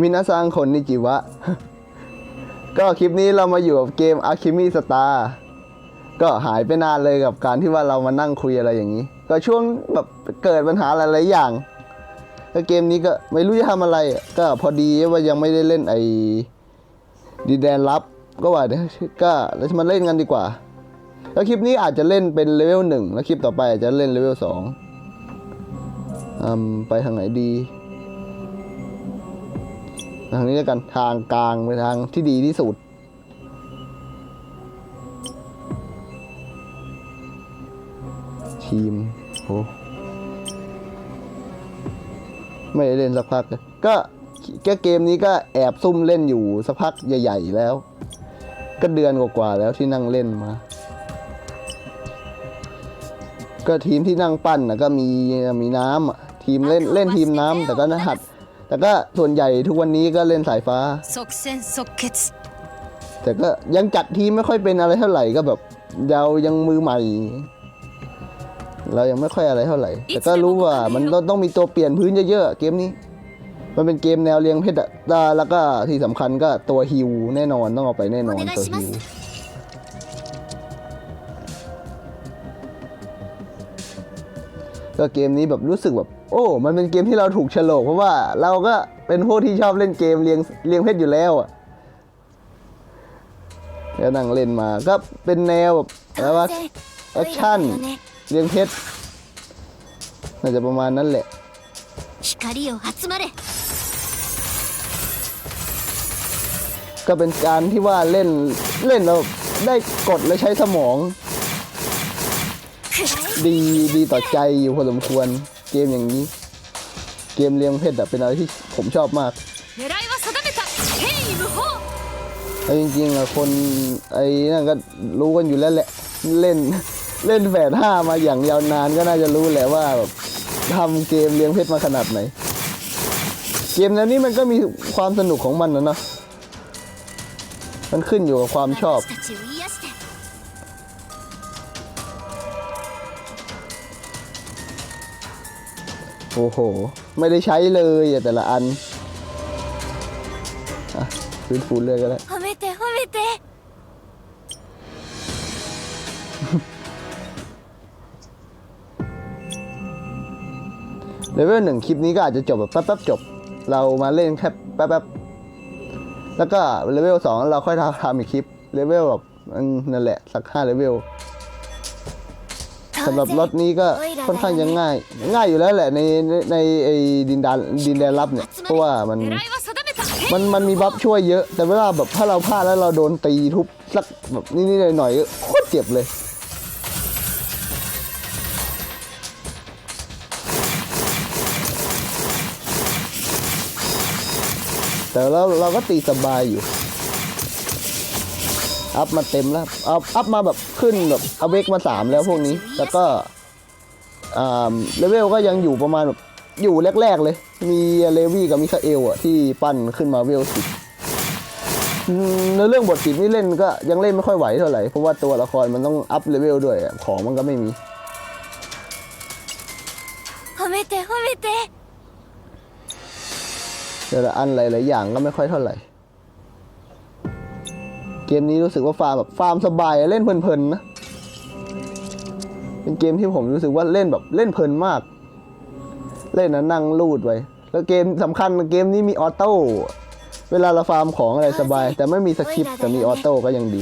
มินาซังคนนิจิวะ ก็คลิปนี้เรามาอยู่กับเกม Alchemy Star ก็หายไปนานเลยกับการที่ว่าเรามานั่งคุยอะไรอย่างนี้ ก็ช่วงแบบเกิดปัญหาหลายๆอย่างก็เกมนี้ก็ไม่รู้จะทำอะไร ก็พอดีว่ายังไม่ได้เล่นไอ้ดีแดนลับ ก็ว่าก็เราจะมาเล่นกันดีกว่า แล้วคลิปนี้อาจจะเล่นเป็นเลเวลหนึ่งแล้วคลิปต่อไปอาจจะเล่นเลเวลสองอืมไปทางไหนดี ทางนี้แล้วกันทางกลางไปทางที่ดีที่สุดทีมโหไม่ได้เล่นสักพัก ก็ก็เกมนี้ก็แอบซุ่มเล่นอยู่สักพักใหญ่ๆแล้ว ก็เดือนกว่าๆแล้วที่นั่งเล่นมา ก็ทีมที่นั่งปั้นนะก็มีมีน้ำทีมเล่นเล่นทีมน้ำแต่ก็นะหัด แต่ก็ส่วนใหญ่ทุกวันนี้ก็เล่นสายฟ้า แต่ก็ยังจัดทีไม่ค่อยเป็นอะไรเท่าไหร่ก็แบบเรายังมือใหม่ เรายังไม่ค่อยอะไรเท่าไหร่ แต่ก็รู้ว่ามันต้องมีตัวเปลี่ยนพื้นเยอะๆเกมนี้ มันเป็นเกมแนวเลี้ยงเพชรแล้วก็ที่สำคัญก็ตัวฮิวแน่นอนต้องเอาไปแน่นอนตัวฮิว ก็เกมนี้แบบรู้สึกแบบ โอ้ มันเป็นเกมที่เราถูกฉลกเพราะว่าเราก็เป็นพวกที่ชอบเล่นเกมเลียงเลียงเพชรอยู่แล้วอะแล้วนั่งเล่นมาก็เป็นแนวแบบแล้วว่าแอคชั่นเลียงเพชรน่าจะประมาณนั้นแหละก็เป็นการที่ว่าเล่นเล่นเราได้กดและใช้สมอง ดีดีต่อใจอยู่พอสมควรเกมอย่างนี้ เกมเลี้ยงเพชรเป็นอะไรที่ผมชอบมากแต่จริงๆอะคนไอ้นั่นก็รู้กันอยู่แล้วแหละเล่นเล่นแฝดห้ามาอย่างยาวนานก็น่าจะรู้แหละว่าแบบทำเกมเลี้ยงเพชรมาขนาดไหน เกมแนวนี้มันก็มีความสนุกของมันนะเนาะมันขึ้นอยู่กับความชอบ โอ้โห ไม่ได้ใช้เลยอะแต่ละอันอ่ะฟื้นฟูเรื่อยก็ได้ 褒めて褒めて เลเวลหนึ่งคลิปนี้ก็อาจจะจบแบบแป๊บๆจบ เรามาเล่นแค่แป๊บๆ แล้วก็เลเวลสองเราค่อยทำทำอีกคลิป เลเวลแบบอืมนั่นแหละ สักห้าเลเวล สำหรับรถนี้ก็ค่อนข้างยังง่าย ง่ายอยู่แล้วแหละในในไอ้ดินดานดินแดนลับเนี่ยเพราะว่ามันมันมันมีบัฟช่วยเยอะ แต่เวลาแบบถ้าเราพลาดแล้วเราโดนตีทุบสักแบบนิดๆหน่อยๆโคตรเจ็บเลยแต่เราเราก็ตีสบายอยู่ อัพมาเต็มแล้วอัพอัพมาแบบขึ้นแบบเอาเวกมาสามแล้วพวกนี้ แล้วก็เลเวลก็ยังอยู่ประมาณแบบอยู่แรก ๆ เลย มีเลวี่กับมิคาเอลอะที่ปั้นขึ้นมาเวลสิบในเรื่องบทสิตนี่เล่นก็ยังเล่นไม่ค่อยไหวเท่าไหร่ เพราะว่าตัวละครมันต้องอัพเลเวลด้วยของมันก็ไม่มีเดี๋ยวอันหลายๆอย่างก็ไม่ค่อยเท่าไหร่ เกมนี้รู้สึกว่าฟาร์มแบบฟาร์มสบายเล่นเพลินๆนะ เป็นเกมที่ผมรู้สึกว่าเล่นแบบเล่นเพลินมาก เล่นนะนั่งลูดไว้ แล้วเกมสำคัญเกมนี้มีออโต้ เวลาเราฟาร์มของอะไรสบาย แต่ไม่มีสคริปต์แต่มีออโต้ก็ยังดี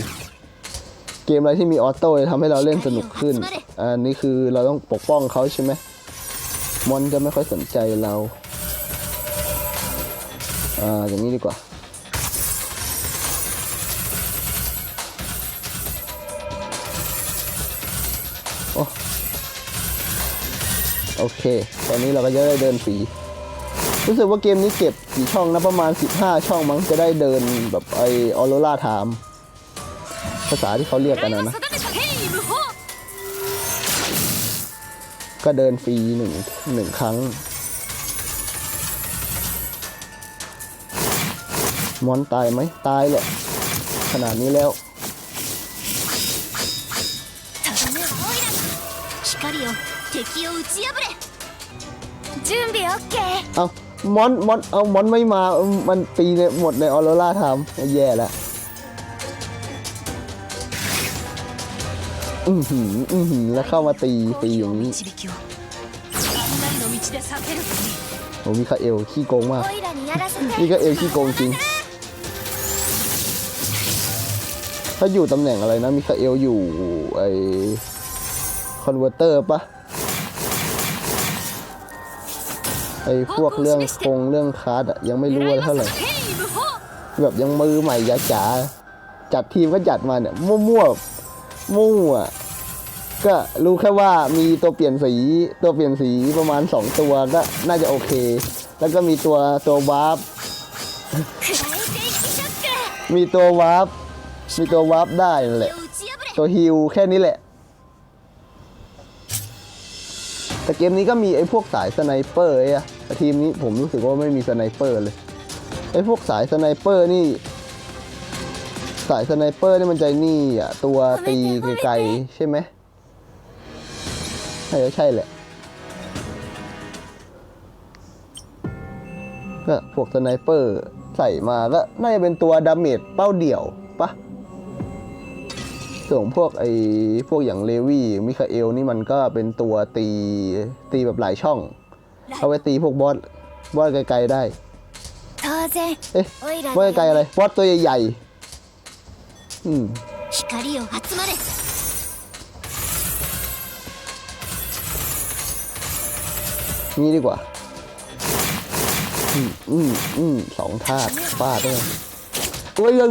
เกมอะไรที่มีออโต้จะทำให้เราเล่นสนุกขึ้น อันนี้คือเราต้องปกป้องเขาใช่ไหมมอนจะไม่ค่อยสนใจเรา อ่าอย่างนี้ดีกว่า โอเค ตอนนี้เราก็จะได้เดินสีรู้สึกว่าเกมนี้เก็บกี่ช่องนะประมาณ 15 ช่องมั้งจะได้เดินแบบไอออโรราถาม ภาษาที่เขาเรียกกันนะ ก็เดินฟรีหนึ่งหนึ่งครั้ง มอนตายไหมตายแหละ ขนาดนี้แล้ว 敵を打ち破れ準備オッケー เอ้า มอนมอนเอามอนไม่มาเออมันตีในหมดในออโรราทำแย่แล้วอือหืออือหือแล้วเข้ามาตีตีอย่างนี้ 導きをあんなりの道で避けるといい โอ้มิคาเอลขี้โกงมาก オイラにやらせて มิคาเอลขี้โกงจริง ถ้าอยู่ตำแหน่งอะไรนะ มิคาเอลอยู่ไอคอนเวอร์เตอร์ปะ ไอ้พวกเรื่องคงเรื่องคาร์ดยังไม่รู้เท่าไหร่แบบยังมือใหม่ยาจ๋าจัดทีมก็จัดมาเนี่ยมั่วมั่วมั่วก็รู้แค่ว่ามีตัวเปลี่ยนสีตัวเปลี่ยนสีประมาณ 2 ตัวก็น่าจะโอเค แล้วก็มีตัวตัววาร์ปมีตัววาร์ปมีตัววาร์ปได้นั่นแหละ ตัวฮิลแค่นี้แหละแต่เกมนี้ก็มีไอ้พวกสายสไนเปอร์อะ แต่ทีมนี้ผมรู้สึกว่าไม่มีสไนเปอร์เลยไอ้พวกสายสไนเปอร์นี่ สายสไนเปอร์นี่มันใจนี่อะตัวตีไกลๆใช่ไหมใช่ใช่แหละก็พวกสไนเปอร์ใส่มาก็น่าจะเป็นตัวดาเมจเป้าเดี่ยวปะส่วนพวกไอ้พวกอย่างเลวี่มิคาเอลนี่มันก็เป็นตัวตีตีแบบหลายช่อง เอาไปตีพวกบอสบอสไกลๆได้เฮ้ยบอสไกลอะไรบอสตัวใหญ่ๆอืมนี่ดีกว่า อืมอืมอืมสองท่าป้ฟาด้ลยโอ้ยเรา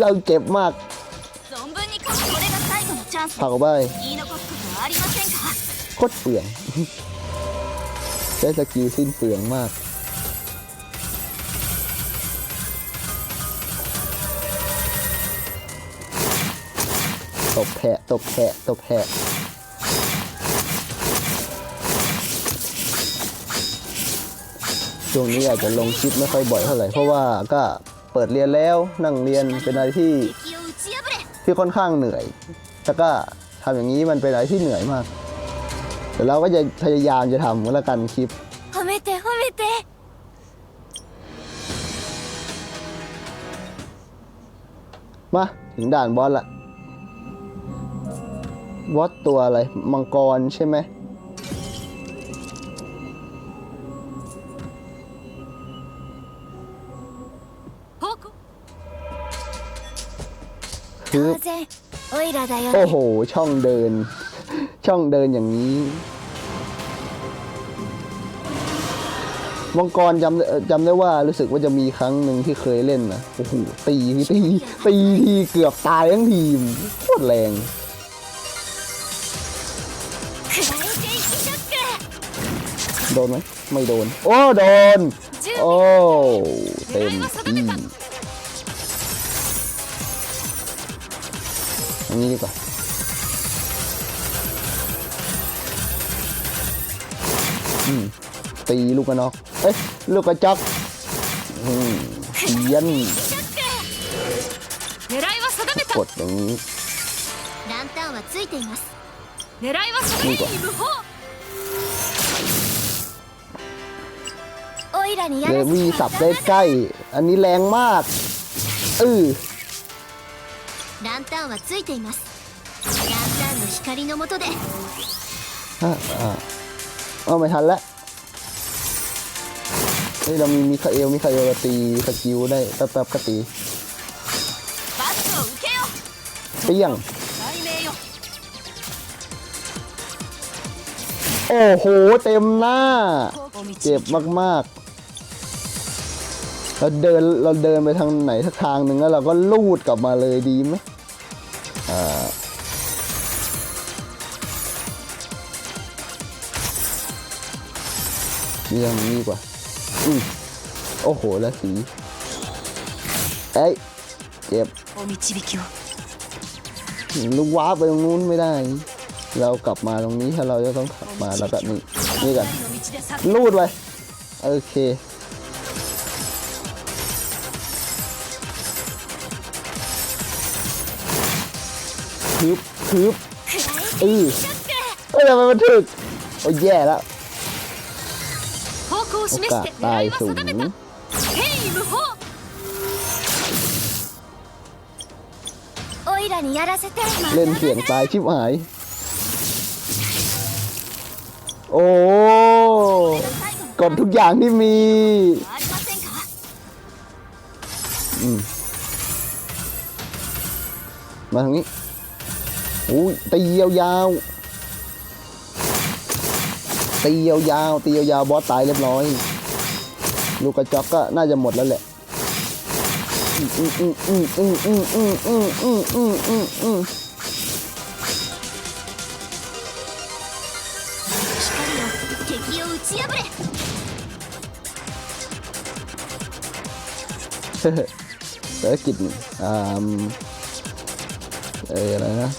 เราเจ็บมากผักกไปโคตรเปลือง ช้สกิลสิ้นเปลืองมากตกแผะตกแผะตกแผะช่วงนี้อาจจะลงคลิปไม่ค่อยบ่อยเท่าไหร่เพราะว่าก็เปิดเรียนแล้วนั่งเรียนเป็นอะไรที่ที่ค่อนข้างเหนื่อยแต่ก็ทำอย่างนี้มันเป็นอะไรที่เหนื่อยมาก แต่เราก็จะพยายามจะทำก็แล้วกันคลิป 褒めて褒めて มา ถึงด่านบอสละบอสตัวอะไร มังกรใช่ไหม 方向 คือ 当然オイラだよ โอ้ ね โห ช่องเดิน ช่องเดินอย่างนี้ มังกรจำจำได้ว่ารู้สึกว่าจะมีครั้งหนึ่งที่เคยเล่นนะโอ้โหตีตีตีทีเกือบตายทั้งทีมโคตรแรงโดนไหมไม่โดน โอ้ โดน โอ้เต็มทีอันนี้ดีกว่า ตีลูกกระนอก เอ้ย ลูกกระจอกอืมเขียน ショック狙いは定めた กดอย่างนี้ ランタンはついています狙いは定いいかめ無法オイラにや เล らせ วี่ て สับได้ใกล้ อันนี้แรงมากเออ ランタンはついていますランタンの光の下で อ่ะอ่ะเอาไม่ทันแล้ว เฮ้ยเรามีมิคาเอลมิคาเอลตีสกิลได้แป๊บๆก็ตีเปี้ยงโอ้โห เต็มหน้า เจ็บมากๆ เราเดินเราเดินไปทางไหนทักทางหนึ่งแล้วเราก็ลูดกลับมาเลยดีไหมอ่าเรื่องนี้กว่า อุ้โอ้โหแล้วสีเอ้ยเจ็บลูกว้าไปตรงนู้นไม่ได้ เรากลับมาตรงนี้ถ้าเราจะต้องขับมาแล้วแบนี่นี่กันลูดไปโอเคคืบคืบอือเอ้ยทำไมมันถึกโอ้ยแย่แล้ว を示して โอกาสตาย 狙いは สูง 定めたヘイ無法オイラにやらせて เล่นเสียงตายชิบหาย โอ้ กดทุกอย่างที่มี ありませんか มาทางนี้อุ้ยตียาวๆ ตียาวๆตียาวๆบอสตายเรียบร้อย ลูกกระจกก็น่าจะหมดแล้วแหละเศรษฐกิจอ่าเอออะไรนะ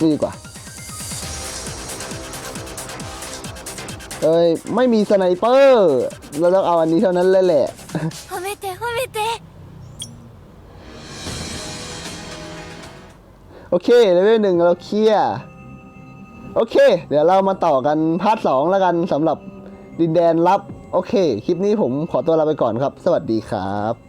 นี่ดีกว่า เอ้ย ไม่มีสไนเปอร์ เราต้องเอาอันนี้เท่านั้นเลยแหละโอเคเลเวลหนึ่งเราเคลียร์โอเค เดี๋ยวเรามาต่อกันพาร์ทสองแล้วกันสำหรับดินแดนลับ โอเค คลิปนี้ผมขอตัวลาไปก่อนครับ สวัสดีครับ